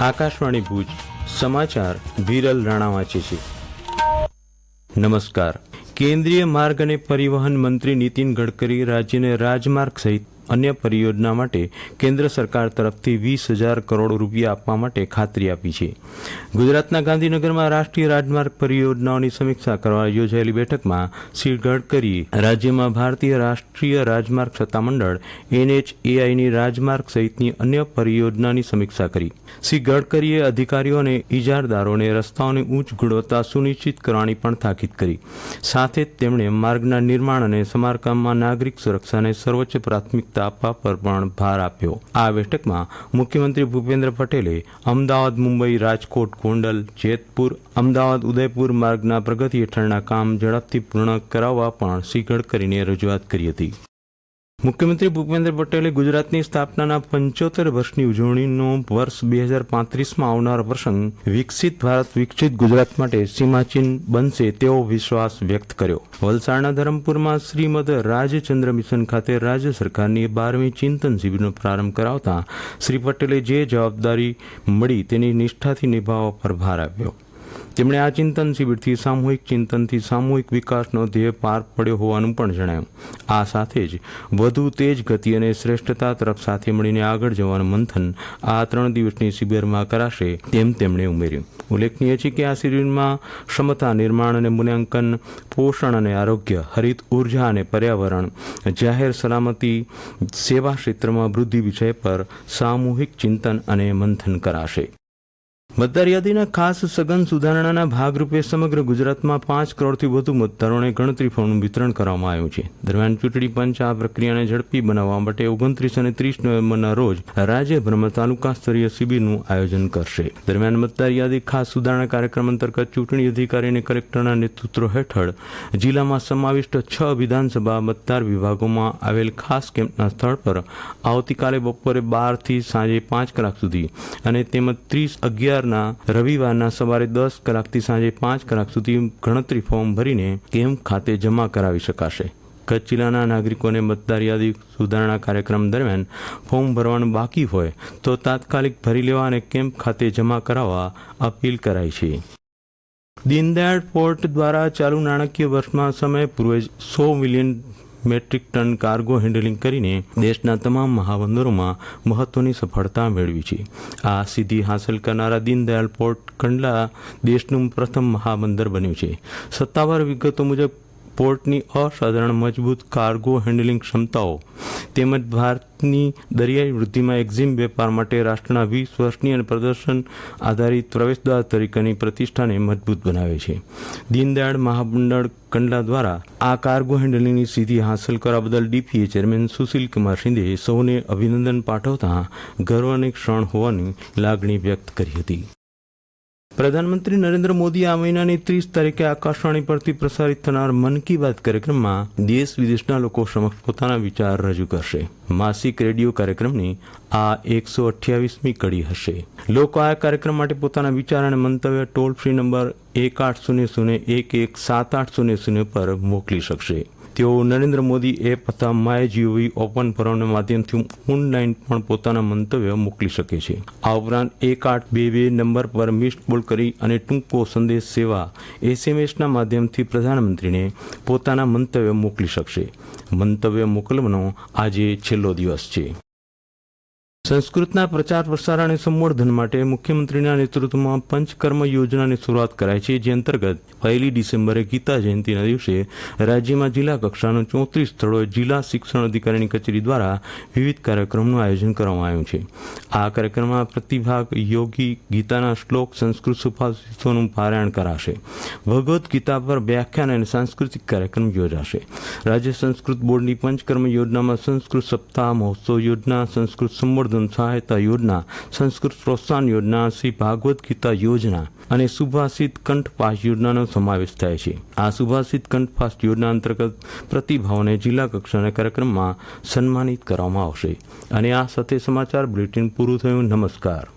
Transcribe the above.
આકાશવાણી ભુજ, સમાચાર વિરલ રાણા વાંચે છે. નમસ્કાર. કેન્દ્રીય માર્ગ અને પરિવહન મંત્રી નીતિન ગડકરી રાજ્યને રાજમાર્ગ સહિત અન્ય પરિયોજના માટે કેન્દ્ર સરકાર તરફથી વીસ હજાર કરોડ રૂપિયા આપવા માટે ખાતરી આપી છે. ગુજરાતના ગાંધીનગરમાં રાષ્ટ્રીય રાજમાર્ગ પરિયોજનાઓની સમીક્ષા કરવા યોજાયેલી બેઠકમાં શ્રી ગડકરીએ રાજ્યમાં ભારતીય રાષ્ટ્રીય રાજમાર્ગ સત્તામંડળ, એનએચએઆઈની રાજમાર્ગ સહિતની અન્ય પરિયોજનાની સમીક્ષા કરી. શ્રી ગડકરીએ અધિકારીઓ અને ઇજારદારોને રસ્તાઓની ઉચ્ચ ગુણવત્તા સુનિશ્ચિત કરવાની પણ તાકીદ કરી. સાથે જ તેમણે માર્ગના નિર્માણ અને સમારકામમાં નાગરિક સુરક્ષાને સર્વોચ્ચ પ્રાથમિકતા આપવા પર પણ ભાર આપ્યો. આ બેઠકમાં મુખ્યમંત્રી ભૂપેન્દ્ર પટેલે અમદાવાદ, મુંબઈ, રાજકોટ, ગોંડલ, જેતપુર, અમદાવાદ, ઉદયપુર માર્ગના પ્રગતિ હેઠળના કામ ઝડપથી પૂર્ણ કરાવવા પણ શ્રી કરીને રજૂઆત કરી હતી. મુખ્યમંત્રી ભૂપેન્દ્ર પટેલે ગુજરાતની સ્થાપનાના પંચોતેર વર્ષની ઉજવણીનો વર્ષ બે હજાર પાંત્રીસમાં આવનાર પ્રસંગ વિકસિત ભારત, વિકસિત ગુજરાત માટે સીમાચિહ્ન બનશે તેવો વિશ્વાસ વ્યક્ત કર્યો. વલસાડના ધરમપુરમાં શ્રીમદ રાજચંદ્ર મિશન ખાતે રાજ્ય સરકારની બારમી ચિંતન શિબિરનો પ્રારંભ કરાવતા શ્રી પટેલે જે જવાબદારી મળી તેની નિષ્ઠાથી નિભાવવા પર ભાર આપ્યો. તેમણે આ ચિંતન શિબિરથી સામૂહિક ચિંતનથી સામૂહિક વિકાસનો ધ્યેય પાર પડ્યો હોવાનું પણ જણાયું. આ સાથે જ વધુ તેજ ગતિ અને શ્રેષ્ઠતા તરફ સાથે મળીને આગળ જવાનું મંથન આ ત્રણ દિવસની શિબિરમાં કરાશે તેમ તેમણે ઉમેર્યું. ઉલ્લેખનીય છે કે આ શિબિરમાં ક્ષમતા નિર્માણ અને મૂલ્યાંકન, પોષણ અને આરોગ્ય, હરિત ઊર્જા અને પર્યાવરણ, જાહેર સલામતી, સેવા ક્ષેત્રમાં વૃદ્ધિ વિષય પર સામૂહિક ચિંતન અને મંથન કરાશે. મતદાર યાદીના ખાસ સઘન સુધારણાના ભાગરૂપે સમગ્ર ગુજરાતમાં પાંચ કરોડથી વધુ મતદારોને ગણતરી ફોર્મનું વિતરણ કરવામાં આવ્યું છે. દરમિયાન ચૂંટણી પંચ આ પ્રક્રિયાને ઝડપી બનાવવા માટે ઓગણત્રીસ અને ત્રીસ નવેમ્બરના રોજ રાજ્યભરમાં તાલુકા સ્તરીય શિબિરનું આયોજન કરશે. દરમિયાન મતદાર યાદી ખાસ સુધારણા કાર્યક્રમ અંતર્ગત ચૂંટણી અધિકારી અને કલેક્ટરના નેતૃત્વ હેઠળ જિલ્લામાં સમાવિષ્ટ છ વિધાનસભા મતદાર વિભાગોમાં આવેલ ખાસ કેમ્પના સ્થળ પર આવતીકાલે બપોરે બારથી સાંજે પાંચ કલાક સુધી અને તેમજ ત્રીસ અગિયારના રવિવારના સવારે દસ કલાકથી સાંજે પાંચ કલાક સુધી ગણતરી ફોર્મ ભરીને કેમ્પ ખાતે જમા કરાવી શકાશે? કચ્છ જિલ્લાના નાગરિકોને મતદાર યાદી સુધારણા કાર્યક્રમ દરમિયાન ફોર્મ ભરવાનું બાકી હોય તો તાત્કાલિક ભરી લેવા અને કેમ્પ ખાતે જમા કરાવવા અપીલ કરાઈ છે. દીનદયાળ પોર્ટ દ્વારા ચાલુ નાણાકીય વર્ષમાં સમય પૂર્વે સો million metric ton cargo handling કરીને દેશના તમામ મહાબંદરોમાં મહત્વની સફળતા મેળવી છે. આ સિદ્ધિ હાંસલ કરનારા દીનદયાળ પોર્ટ કંડલા દેશનું પ્રથમ મહાબંદર બન્યું છે. સત્તાવાર વિગતો મુજબ, પોર્ટની અસાધારણ મજબૂત કાર્ગો હેન્ડલિંગ ક્ષમતાઓ તેમજ ભારતની દરિયાઈ વૃદ્ધિમાં એક્ઝિમ વેપાર માટે રાષ્ટ્રના વીસ વર્ષની અને પ્રદર્શન આધારિત પ્રવેશદ્વાર તરીકેની પ્રતિષ્ઠાને મજબૂત બનાવે છે. દીનદયાળ મહામંડળ કંડલા દ્વારા આ કાર્ગો હેન્ડલિંગની સિદ્ધિ હાંસલ કરવા બદલ ડીપીએ ચેરમેન સુશીલ કુમાર શિંદેએ સૌને અભિનંદન પાઠવતા ગર્વ અને ક્ષણ હોવાની લાગણી વ્યક્ત કરી હતી. પ્રધાનમંત્રી નરેન્દ્ર મોદી આ મહિનાની ત્રીસ તારીખે આકાશવાણી પરથી પ્રસારિત થનાર મન કી બાત કાર્યક્રમમાં દેશ વિદેશના લોકો સમક્ષ પોતાના વિચાર રજૂ કરશે. માસિક રેડિયો કાર્યક્રમની આ એકસો અઠ્યાવીસમી કડી હશે. લોકો આ કાર્યક્રમ માટે પોતાના વિચાર અને મંતવ્ય ટોલ ફ્રી નંબર એક આઠ શૂન્ય શૂન્ય એક એક સાત આઠ શૂન્ય શૂન્ય પર મોકલી શકશે. તેઓ નરેન્દ્ર મોદી એપ તથા my G O V open ફોરમના માધ્યમથી ઓનલાઈન પણ પોતાના મંતવ્ય મોકલી શકે છે. આ ઉપરાંત એક આઠ બે બે નંબર પર મિસ્ડ કોલ કરી અને ટૂંકો સંદેશ સેવા એસએમએસના માધ્યમથી પ્રધાનમંત્રીને પોતાના મંતવ્ય મોકલી શકશે. મંતવ્ય મોકલવાનો આજે છેલ્લો દિવસ છે. સંસ્કૃતના પ્રચાર પ્રસાર અને સંવર્ધન માટે મુખ્યમંત્રીના નેતૃત્વમાં પંચકર્મ યોજનાની શરૂઆત કરાઈ છે, જે અંતર્ગત પહેલી ડિસેમ્બરે ગીતા જયંતિના દિવસે રાજ્યમાં જિલ્લા કક્ષાના ચોત્રીસ સ્થળોએ જિલ્લા શિક્ષણ અધિકારીની કચેરી દ્વારા વિવિધ કાર્યક્રમનું આયોજન કરવામાં આવ્યું છે. આ કાર્યક્રમમાં પ્રતિભાગ યોગી ગીતાના શ્લોક સંસ્કૃત સુભાષિતોનું પારાયણ કરાશે. ભગવદ્ ગીતા પર વ્યાખ્યાન અને સાંસ્કૃતિક કાર્યક્રમ યોજાશે. રાજ્ય સંસ્કૃત બોર્ડની પંચકર્મ યોજનામાં સંસ્કૃત સપ્તાહ મહોત્સવ યોજના, સંસ્કૃત સંવર્ધન સહાયતા યોજના, સંસ્કૃત પ્રોત્સાહન યોજના, શ્રી ભાગવત ગીતા યોજના અને સુભાષિત કંઠપાસ યોજનાનો સમાવેશ થાય છે. આ સુભાષિત કંઠપાસ યોજના અંતર્ગત પ્રતિભાઓને જિલ્લા કક્ષાના કાર્યક્રમમાં સન્માનિત કરવામાં આવશે. અને આ સાથે સમાચાર બુલેટિન પૂરું થયું. નમસ્કાર.